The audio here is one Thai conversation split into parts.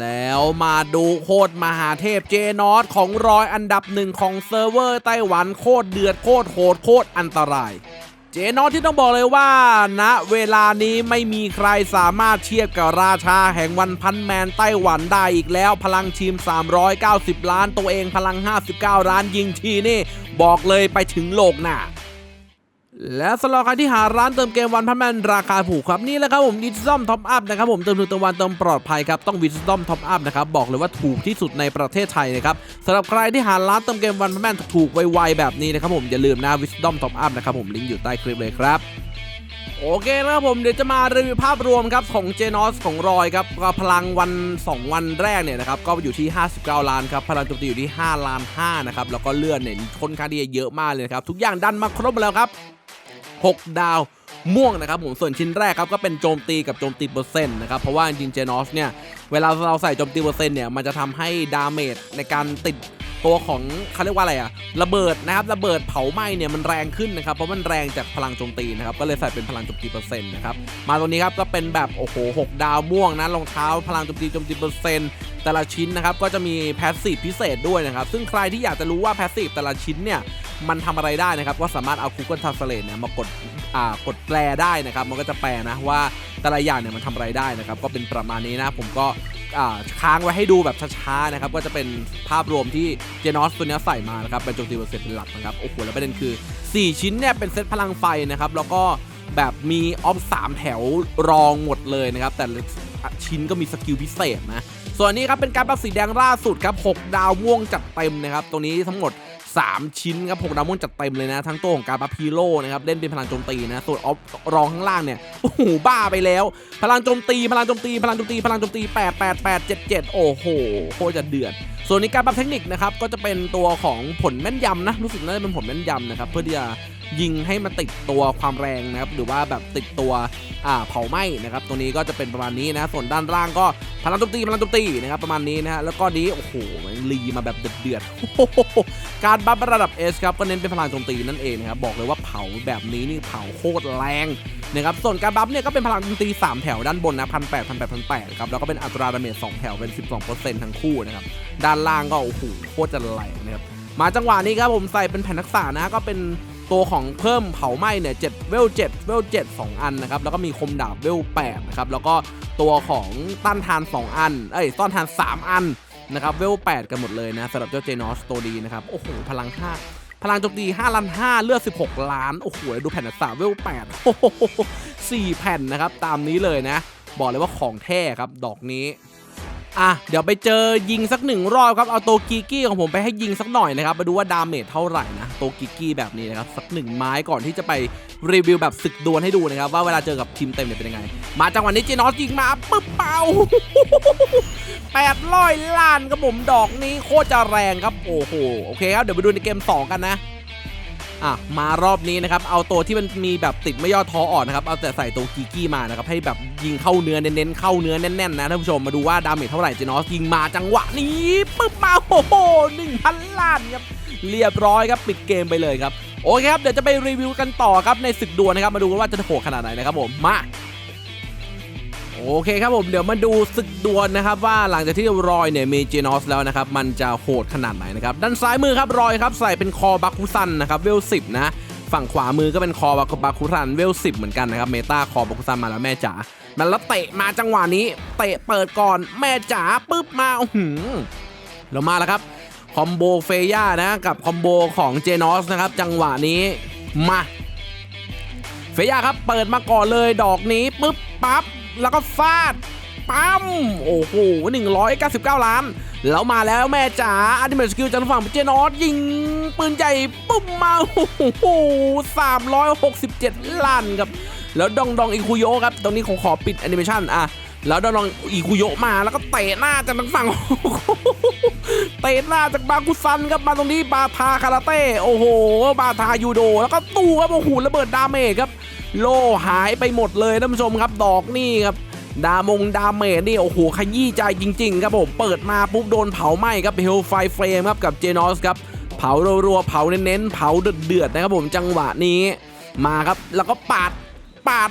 แล้วมาดูโคตรมหาเทพเจนอสของร้อยอันดับหนึ่งของเซิร์ฟเวอร์ไต้หวันโคตรเดือดโคตรโหดโคตรอันตราย เจนอสที่ต้องบอกเลยว่าณเวลานี้ไม่มีใครสามารถเทียบกับราชาแห่งวันพันแมนไต้หวันได้อีกแล้วพลังทีม 390 ล้านตัวเองพลัง 59 ล้านยิงทีนี่ บอกเลยไปถึงโลกหน้า และสำหรับใครที่หาร้านเติมเกมวันพันแมนราคาถูกครับนี่แหละครับผมวิส d อมท็อปอัพนะครับผมเติมถูกเติมวันเติมปลอดภัยครับต้องวิส d อมท็อปอัพนะครับบอกเลยว่าถูกที่สุดในประเทศไทยนะครับสำหรับใครที่หาร้านเติมเกมวันพันแมนถูกๆไวๆแบบนี้นะครับผมอย่าลืมนะวิส d อมท็อปอัพนะครับผมลิงก์อยู่ใต้คลิปเลยครับโอเคนะครับผมเดี๋ยวจะมารีวิวภาพรวมครับของเจนอสของรอยครับก็พลังวัน 2 วันแรกเนี่ยนะครับก็อยู่ที่ 59 ล้านครับพลังโจมตีอยู่ที่ 5 ล้าน5นะครับแล้วก็เลื่อนเนี่ยค่อนข้างที่จะเยอะมากเลยครับทุกอย่างดันมาครบหมดแล้วครับ 6 ดาวม่วงนะครับผมส่วนชิ้นแรกครับก็เป็นโจมตีกับโจมตีเปอร์เซ็นต์นะครับเพราะว่าจริงเจนอสเนี่ยเวลาเราใส่โจมตีเปอร์เซ็นต์เนี่ยมันจะทำให้ดาเมจในการติด ตัวของเขาเรียกว่าอะไรอะระเบิดนะครับระเบิดเผาไหม้เนี่ยมันแรงขึ้นนะครับเพราะมันแรงจากพลังโจมตีนะครับก็เลยใส่เป็นพลังโจมตีเปอร์เซ็นต์นะครับมาตรงนี้ครับก็เป็นแบบโอ้โหหกดาวม่วงนะรองเท้าพลังโจมตีโจมตีเปอร์เซ็นต์แต่ละชิ้นนะครับก็จะมีแพสซีฟพิเศษด้วยนะครับซึ่งใครที่อยากจะรู้ว่าแพสซีฟแต่ละชิ้นเนี่ยมันทำอะไรได้นะครับก็สามารถเอา Google Translate เนี่ยมากดอ่ากดแปลได้นะครับมันก็จะแปลนะว่าแต่ละอย่างเนี่ยมันทำอะไรได้นะครับก็เป็นประมาณนี้นะผมก็ ค้างไว้ให้ดูแบบช้าๆนะครับก็จะเป็นภาพรวมที่เจนอสตัวเนี้ใส่มานะครับเป็นโจมตีเปอร์เซ็นต์เป็นหลักนะครับโอ้โหแล้วประเด็นคือ 4 ชิ้นเนี่ยเป็นเซตพลังไฟนะครับแล้วก็แบบมีออฟ3แถวรองหมดเลยนะครับแต่ชิ้นก็มีสกิลพิเศษนะส่วนนี้ครับเป็นการปรับสีแดงล่าสุดครับ6ดาวม่วงจัดเต็มนะครับตรงนี้ทั้งหมด 3 ชิ้นครับ6ดาวม่นจัดเต็มเลยนะ ทั้งตัวของการปาพีโร่นะครับเล่นเป็นพลังโจมตีนะ ส่วนออฟรองข้างล่างเนี่ย โอ้โห บ้าไปแล้ว พลังโจมตี พลังโจมตี พลังโจมตี พลังโจมตี 8 8 8 7 7 โอ้โห โคตรจะเดือด ส่วนในการปรับเทคนิคนะครับ ก็จะเป็นตัวของผลแม่นยำนะ รู้สึกน่าจะเป็นผลแม่นยำนะครับ เพื่อที่จะ ยิงให้มันติดตัวความแรงนะครับหรือว่าแบบติดตัวเผาไหม้นะครับตัวนี้ก็จะเป็นประมาณนี้นะส่วนด้านล่างก็พลังโจมตีพลังโจมตีนะครับประมาณนี้นะฮะแล้วก็นี้โอ้โหมันรีมาแบบเดือดๆการบัฟระดับ S ครับก็เน้นเป็นพลังโจมตีนั่นเองนะครับบอกเลยว่าเผาแบบนี้นี่เผาโคตรแรงนะครับส่วนการบัฟเนี่ยก็เป็นพลังโจมตี 3 แถวด้านบนนะพันแปดพันแปดพันแปดครับแล้วก็เป็นอัตราดาเมจ2แถวเป็น 12%ทั้งคู่นะครับด้านล่างก็โอ้โหโคตรจะแรงนะครับมาจังหวะนี้ครับผมใส่เป็นแผ่นทักษะนะก็เป็น ตัวของเพิ่มเผาไหม้เนี่ย7เวล7เวล7 2อันนะครับ แล้วก็มีคมดาบเวล8นะครับ แล้วก็ตัวของต้านทาน2อัน เอ้ยต้านทาน3อันนะครับเวล8กันหมดเลยนะสำหรับเจ้าเจนอสตัวดีนะครับ โอ้โห พลัง5พลังโจมตี5ล้าน5เลือด 16 ล้าน โอ้โห ดูแผ่นทักษะเวล8โอ้โห4แผ่นนะครับ ตามนี้เลยนะ บอกเลยว่าของแท้ครับดอกนี้อะเดี๋ยวไปเจอยิงสักหนึ่งรอบครับเอาโตกีกี้ของผมไปให้ยิงสักหน่อยนะครับมาดูว่าดาเมจเท่าไหร่นะโตกีกี้แบบนี้นะครับสักหนึ่งไม้ก่อนที่จะไปรีวิวแบบศึกดวลให้ดูนะครับว่าเวลาเจอกับทีมเต็มเนี่ยเป็นยังไง มาจังหวะนี้เจนอสยิงมาปึ๊บเป่าแปดร้อยล้านครับผมดอกนี้โคตรจะแรงครับโอ้โหโอเคครับเดี๋ยวไปดูในเกม 2 กันนะ อะมารอบนี้นะครับเอาตัวที่มันมีแบบติดไม่ย่อท้ออ่อนนะครับเอาแต่ใส่ตัวกีกี้มานะครับให้แบบยิงเข้าเนื้อเน้นๆเข้าเนื้อแน่นๆนะท่านผู้ชมมาดูว่าดาเมจเท่าไหร่เจนอสยิงมาจังหวะนี้ปึ๊บมาโอ้โหหนึ่งพันล้านครับเรียบร้อยครับปิดเกมไปเลยครับโอเคครับเดี๋ยวจะไปรีวิวกันต่อครับในศึกดวลนะครับมาดูกันว่าจะโหดขนาดไหนนะครับผมมา โอเคครับผมเดี๋ยวมาดูศึกดวลนะครับว่าหลังจากที่รอยเนี่ยมีเจนอสแล้วนะครับมันจะโหดขนาดไหนนะครับด้านซ้ายมือครับรอยครับใส่เป็นคอบาคุซันนะครับเวลสิบนะฝั่งขวามือก็เป็นคอบาคุซันเวลสิบเหมือนกันนะครับเมตาคอบาคุซันมาแล้วแม่จ๋ามันแล้วเตะมาจังหวะนี้ เตะเปิดก่อนแม่จ๋าปุ๊บมาหือแล้วมาแล้วครับคอมโบเฟย่านะกับคอมโบของเจนอสนะครับจังหวะนี้มาเฟย่าครับเปิดมาก่อนเลยดอกนี้ปุ๊บปั๊บ แล้วก็ฟาดปั๊มโอ้โห 199 ล้าน แล้วมาแล้วแม่จ๋าอันดิเมทสกิลจากฝั่งเจนอสยิงปืนใหญ่ปุ๊บมาโอ้โห367 ล้านครับ แล้วดองดองอีคุโยะครับ ตรงนี้ผมขอปิดแอนิเมชันอะแล้วดองดองอีคุโยะมาแล้วก็เตะหน้าจากทางฝั่ง เตะหน้าจากบาคุซันครับมาตรงนี้บาทาคาราเต้โอ้โห บาทายูโด แล้วก็ตู้ครับโอ้โหระเบิดดาเมจครับ โลหายไปหมดเลยท่านผู้ชมครับดอกนี่ครับดามงดาเมจนี่โอ้โหขยี้ใจจริง ๆ ครับผมเปิดมาปุ๊บโดนเผาไหม้ครับเฮลไฟเฟรมครับกับเจนอสครับเผารัวๆเผาเน้นๆเผาเดือดๆนะครับผมจังหวะนี้ มาครับแล้วก็ปาดปาด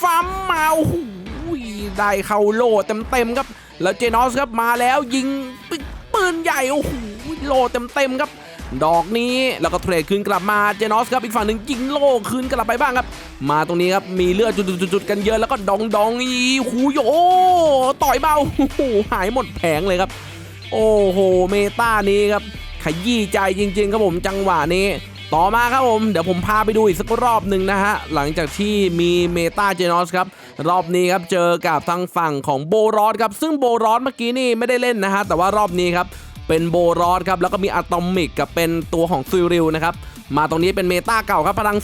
ฟัมมาโอ้โหได้เข้าโลเต็มๆครับแล้วเจนอสครับมาแล้วยิง ปืนใหญ่ โอ้โหโลเต็มๆครับ ดอกนี้แล้วก็เทรดคืนกลับมาเจนอสครับอีกฝั่งหนึ่งยิงโลคืนกลับไปบ้างครับ มาตรงนี้ครับมีเลือดจุดๆๆกันเยอะแล้วก็ดองดองอีหูโยต่อยเบาโอ้โหหายหมดแผงเลยครับ โอ้โหเมตานี้ครับขยี้ใจจริง ๆ ครับผมจังหวะนี้ต่อมาครับผม เดี๋ยวผมพาไปดูอีกสักรอบหนึ่งนะฮะ หลังจากที่มีเมตาเจนอสครับ รอบนี้ครับเจอกับทางฝั่งของโบรอสครับซึ่งโบรอสเมื่อกี้นี่ไม่ได้เล่นนะฮะแต่ว่ารอบนี้ครับเป็นโบรอสครับแล้วก็มีอะตอมิกกับเป็นตัวของซิริลนะครับมาตรงนี้เป็นเมตาเก่าครับพลัง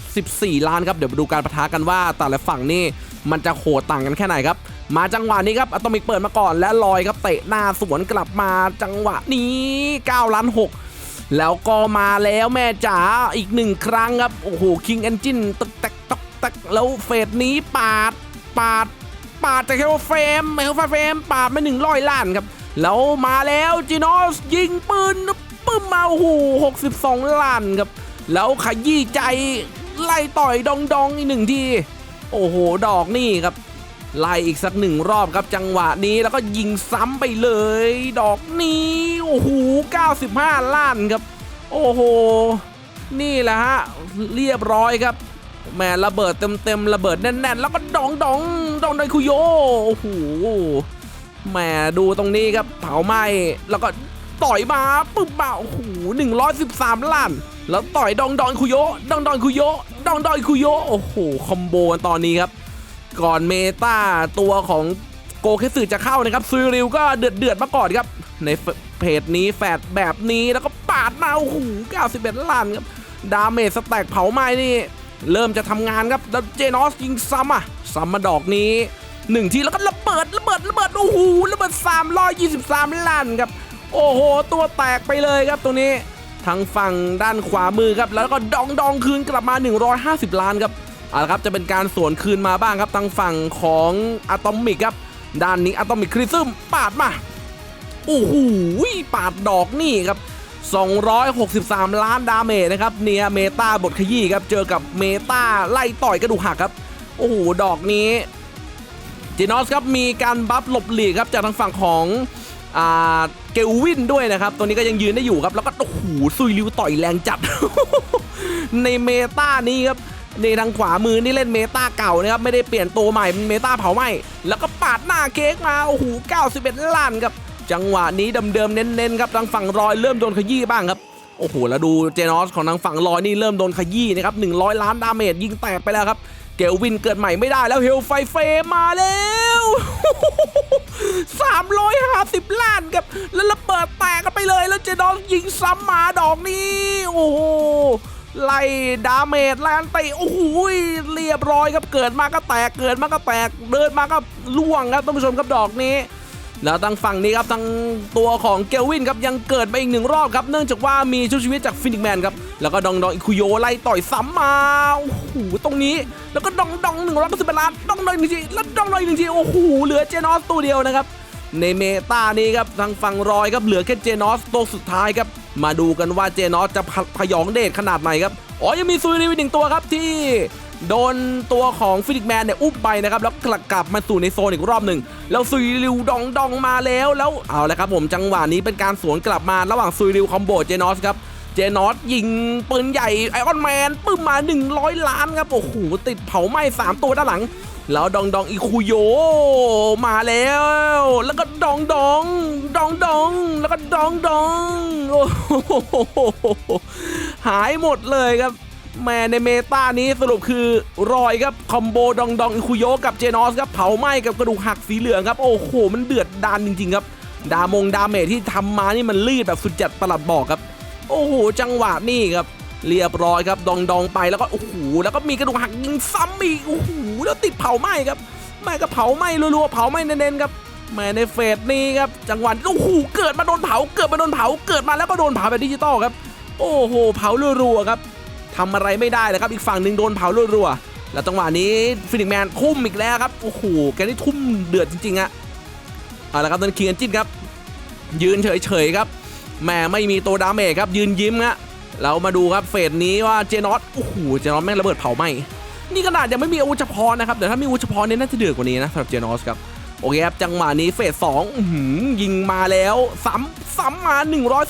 274 ล้านครับเดี๋ยวมาดูการประทะกันว่าแต่ละฝั่งนี่มันจะโหดต่างกันแค่ไหนครับมาจังหวะนี้ครับอะตอมิกเปิดมาก่อน และลอยครับเตะหน้าสวนกลับมาจังหวะนี้9ล้าน6แล้วก็มาแล้วแม่จ๋าอีกหนึ่งครั้งครับโอ้โหคิงเอนจินตึกแตกตก แตกแล้วเฟสนี้ปาด ปาด ปาดจากเฮลเฟมเฮลเฟมปาดมาหนึ่งร้อยล้านครับ แล้วมาแล้วจีนอสยิงปืนปึ้มมาโอ้โหหกสิบสองล้านครับ แล้วขยี้ใจไล่ต่อยดองดองอีกหนึ่งที โอ้โห ดอกนี่ครับ ไล่อีกสักหนึ่งรอบครับจังหวะนี้แล้วก็ยิงซ้ำไปเลย ดอกนี้โอ้โห95 ล้านครับ โอ้โห นี่แหละฮะ เรียบร้อยครับ แหม่ระเบิดเต็มๆระเบิดแน่นๆ แล้วก็ดองดองดองโดยคุโยโอ้โหแหม่ดูตรงนี้ครับเผาไหม้แล้วก็ต่อยมาปึ๊บมาโอ้โห113ล้านแล้วต่อยดองดองคุโยดองดองคุโยดองดองคุโยโอ้โหคอมโบกันตอนนี้ครับ ก่อนเมตาตัวของโกเคสึจะเข้านะครับซูริวก็เดือดเดือดมาก่อนครับ ในเพจนี้แฟดแบบนี้แล้วก็ปาดมาโอ้โห91ล้านครับ ดาเมจสแต็กเผาไหม้นี่ เริ่มจะทำงานครับแล้วเจนอสยิงซ้ำอะซ้ำมาดอกนี้หนึ่งทีแล้วก็ระเบิดระเบิดระเบิดโอ้โหระเบิด323ล้านครับ โอ้โห ตัวแตกไปเลยครับตรงนี้ทางฝั่งด้านขวามือครับ แล้วก็ดองดองคืนกลับมา 150 ล้านครับเอาละครับจะเป็นการสวนคืนมาบ้างครับทางฝั่งของอะตอมิกครับ ด้านนี้อะตอมิกคริซึมปาดมาโอ้โหปาดดอกนี่ครับ 263 ล้านดาเมจนะครับเนี่ยเมตาบทขยี้ครับเจอกับเมตาไล่ต่อยกระดูกหักครับ โอ้โห ดอกนี้จีนอสครับมีการบัฟหลบหลีกครับจากทางฝั่งของเกลวินด้วยนะครับ ตัวนี้ก็ยังยืนได้อยู่ครับ แล้วก็โอ้โหซุยริวต่อยแรงจัด ในเมตานี้ครับในทางขวามือนี่เล่นเมตาเก่านะครับ ไม่ได้เปลี่ยนตัวใหม่เป็นเมตาเผาไหม้แล้วก็ปาดหน้าเค้กมา โอ้โห 91 ล้านครับ จังหวะนี้เดิมๆเน้นๆครับทางฝั่งรอยเริ่มโดนขยี้บ้างครับโอ้โหแล้วดูเจนอสของทางฝั่งรอยนี่เริ่มโดนขยี้นะครับ100 ล้านดาเมจยิงแตกไปแล้วครับ เกลวินเกิดใหม่ไม่ได้แล้วเฮลไฟเฟมาแล้ว350 ล้านครับ แล้วระเบิดแตกกันไปเลย แล้วเจนอสยิงซ้ำมาดอกนี้ โอ้โหไล่ดาเมจไล่อันติโอ้โหเรียบร้อยครับเกิดมาก็แตกเกิดมาก็แตกเดินมาก็ล่วงครับท่านผู้ชมครับดอกนี้ แล้วทางฝั่งนี้ครับทางตัวของเกลวินครับยังเกิดไปอีกหนึ่งรอบครับ เนื่องจากว่ามีชุบชีวิตจากฟินิกแมนครับ แล้วก็ดองดองอิคุโยไล่ต่อยซ้ำมา โอ้โห ตรงนี้ แล้วก็ดองดองหนึ่งร้อยสิบล้านดองดองอีกหนึ่งทีแล้วดองดองอีกหนึ่งที โอ้โห เหลือเจนอสตัวเดียวนะครับ ในเมตานี้ครับทางฝั่งรอยครับเหลือแค่เจนอสตัวสุดท้ายครับ มาดูกันว่าเจนอสจะพพยองเดชขนาดไหนครับ อ๋อ ยังมีซูริวอีกหนึ่งตัวครับที่ โดนตัวของฟินิกแมนเนี่ยอุ้มไปนะครับ แล้วกลับกลับมาสู่ในโซนอีกรอบหนึ่งแล้วซุยริวดองดองมาแล้วแล้วเอาละครับผมจังหวะนี้เป็นการสวนกลับมาระหว่างซุยริวคอมโบเจนอสครับเจนอสยิงปืนใหญ่ไอออนแมนปึ้มมา 100 ล้านครับโอ้โหติดเผาไหม้3 ตัวด้านหลัง แล้วดองดองอีคูโยมาแล้ว แล้วก็ดองดองดองดองแล้วก็ดองดองโอ้โหหายหมดเลยครับ แม่ในเมตานี้สรุปคือรอยครับคอมโบดองดองอิคุโยกับเจนอสครับเผาไหม้กับกระดูกหักสีเหลืองครับโอ้โหมันเดือดดานจริงๆครับ ดามงดาเมจที่ทำมานี่มันรีดแบบสุดจัดประหลัดบอกครับ โอ้โหจังหวะนี่ครับเรียบร้อยครับดองดองไปแล้วก็โอ้โหแล้วก็มีกระดูกหักยิงซ้ำอีกโอ้โหแล้วติดเผาไหม้ครับแม่ก็เผาไหม้รัวๆเผาไหม้เน้นๆครับแม่ในเฟสนี้ครับจังหวะโอ้โหเกิดมาโดนเผาเกิดมาโดนเผาเกิดมาแล้วก็โดนเผาแบบดิจิตอลครับ โอ้โหเผารัวๆครับ ทำอะไรไม่ได้เลยครับอีกฝั่งหนึ่งโดนเผารัวๆแล้วจังหวะนี้ฟินิกแมนทุ่มอีกแล้วครับโอ้โหแกนี่ทุ่มเดือดจริงๆอะเอาละครับตอนคิงเอนจินครับ ยืนเฉยๆครับแหม่ไม่มีตัวดาเมจครับยืนยิ้มฮะเรามาดูครับเฟสนี้ว่าเจนอสโอ้โหเจนอสแม่งระเบิดเผาไหมนี่ขนาดยังไม่มีอาวุธเฉพาะนะครับเดี๋ยวถ้ามีอาวุธเฉพาะเนี่ยน่าจะเดือดกว่านี้นะสำหรับเจนอสครับโอเคครับจังหวะนี้เฟสสองยิงมาแล้วซ้ำซ้ำมา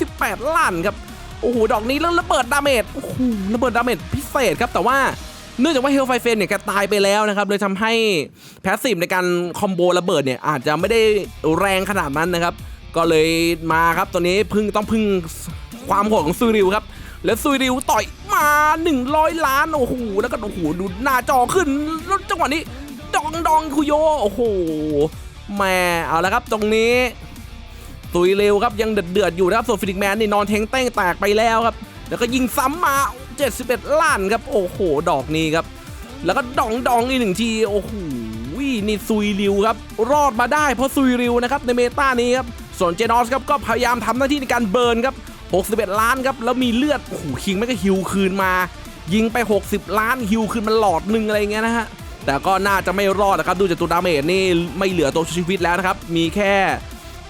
118 ล้านครับ โอ้โหดอกนี้แล้วระเบิดดาเมจโอ้โหระเบิดดาเมจพิเศษครับแต่ว่าเนื่องจากว่าเฮลไฟเฟนเนี่ยแกตายไปแล้วนะครับเลยทำให้แพสซีฟในการคอมโบระเบิดเนี่ยอาจจะไม่ได้แรงขนาดนั้นนะครับ ก็เลยมาครับตัวนี้พึ่งต้องพึ่งความโหดของซูริวครับ แล้วซูริวต่อยมา 100 ล้านโอ้โหแล้วก็โอ้โหดูหน้าจอขึ้นแล้วจังหวะนี้ดองดองคุโยโอ้โหแม่เอาละครับตรงนี้ ตุยเร็วครับยังเดือดเดือดๆอยู่นะครับส่วนฟินิกแมนนี่นอนเทงเต้งแตกไปแล้วครับแล้วก็ยิงซ้ำมา 71 ล้านครับโอ้โหดอกนี้ครับ แล้วก็ดองดองอีกหนึ่งทีโอ้โหนี่ซุยริวครับรอดมาได้เพราะซุยริวนะครับในเมตานี้ครับส่วนเจนอสครับก็พยายามทำหน้าที่ในการเบิร์นครับ61 ล้านครับแล้วมีเลือดโอ้โหคิงไม่ก็ฮิวคืนมา ยิงไป 60 ล้านฮิวคืนมันหลอดหนึ่งอะไรเงี้ยนะฮะแต่ก็น่าจะไม่รอดนะครับดูจากตัวดาเมจนี่ไม่เหลือตัวชีวิตแล้วนะครับมีแค่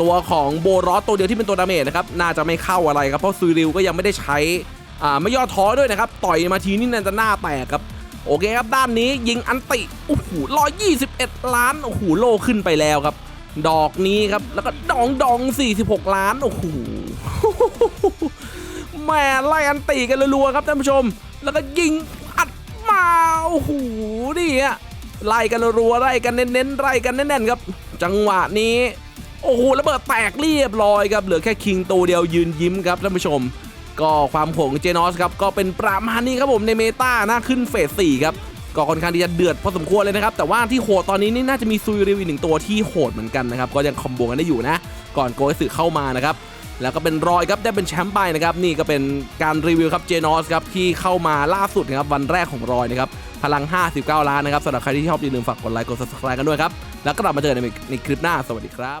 ตัวของโบรอสตัวเดียวที่เป็นตัวดาเมจนะครับน่าจะไม่เข้าอะไรครับเพราะซูริวก็ยังไม่ได้ใช้อ่าไม่ย่อท้อด้วยนะครับต่อยมาทีนี่น่าจะหน้าแตกครับโอเคครับด้านนี้ยิงอันติโอ้โหร้อยยี่สิบเอ็ดล้านโอ้โหโลขึ้นไปแล้วครับ ดอกนี้ครับแล้วก็ดองดอง46ล้านโอ้โหแม่ไล่อันตีกันรัวๆครับท่านผู้ชม แล้วก็ยิงอัดมาโอ้โหนี่ฮะไล่กันรัวๆไล่กันเน้นๆไล่กันแน่นๆครับ จังหวะนี้ โอ้โหระเบิดแตกเรียบร้อยครับเหลือแค่คิงตัวเดียวยืนยิ้มครับท่านผู้ชม ก็ความโหงเจนอสครับก็เป็นประมาณนี้ครับผมในเมตานะขึ้นเฟส4ครับก็ค่อนข้างที่จะเดือดพอสมควรเลยนะครับ แต่ว่าที่โหดตอนนี้นี่น่าจะมีซุยริวอีกหนึ่งตัวที่โหดเหมือนกันนะครับ ก็ยังคอมโบกันได้อยู่นะ ก่อนโกยสึเข้ามานะครับ แล้วก็เป็นรอยครับได้เป็นแชมป์ไปนะครับ นี่ก็เป็นการรีวิวครับเจนอสครับที่เข้ามาล่าสุดนะครับวันแรกของรอยนะครับพลัง 59 ล้านนะครับสำหรับใครที่ชอบอย่าลืมฝากกดไลค์กด subscribe กันด้วยครับแล้วก็กลับมาเจอกันในในคลิปหน้าสวัสดีครับ